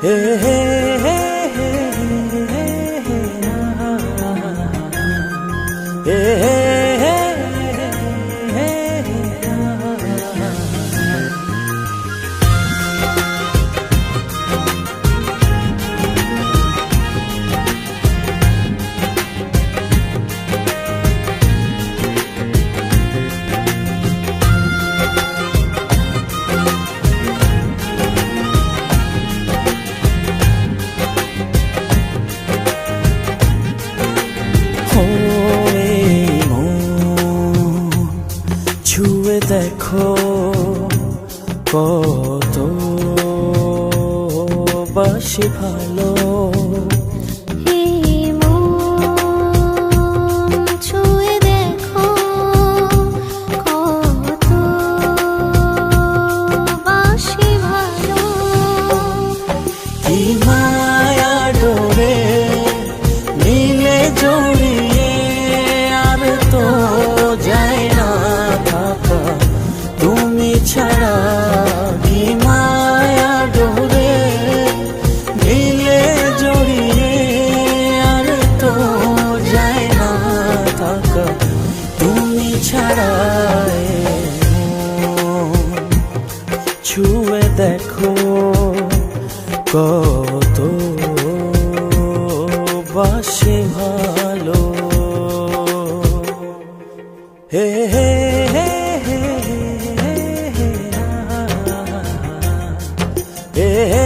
hey, hey, hey. দেখো কত বাসি ভালো। যায় ছুঁয়ে দেখো কত বাসে ভালো হে হে হে হে হে হে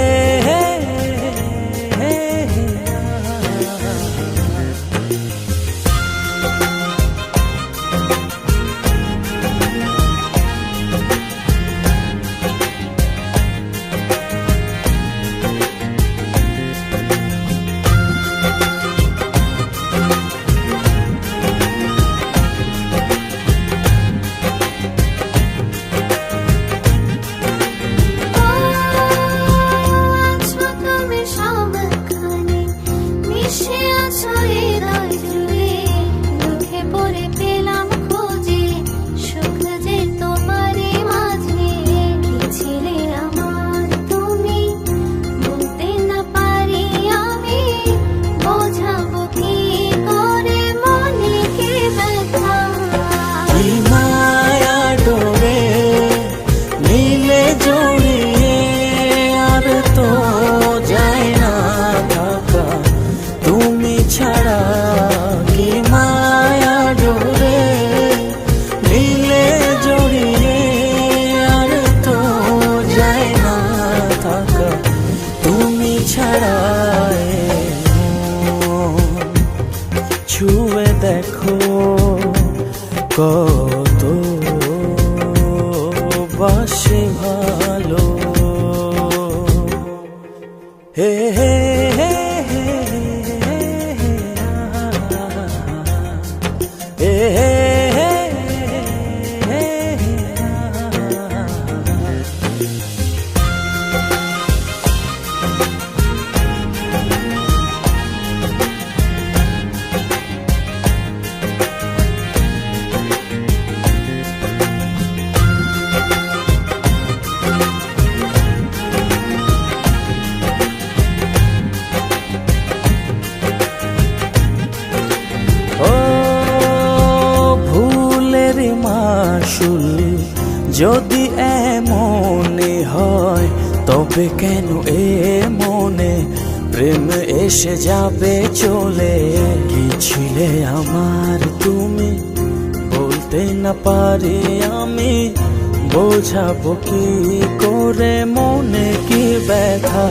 হারায় ছুঁয়ে দেখো কত বাসে ভালো হে হে হে হে রাসুল যদি এমনে হয়, তবে কেন এ মনে প্রেম এসে যাবে চলে? কি ছিলে আমার তুমি? বলতে না পারি আমি, বোঝাবো কি করে মনে কি ব্যথা?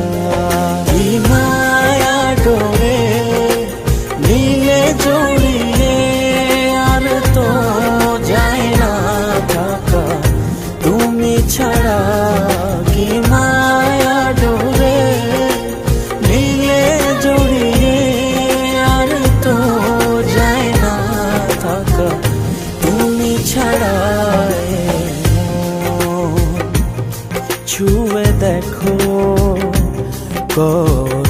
দেখো কর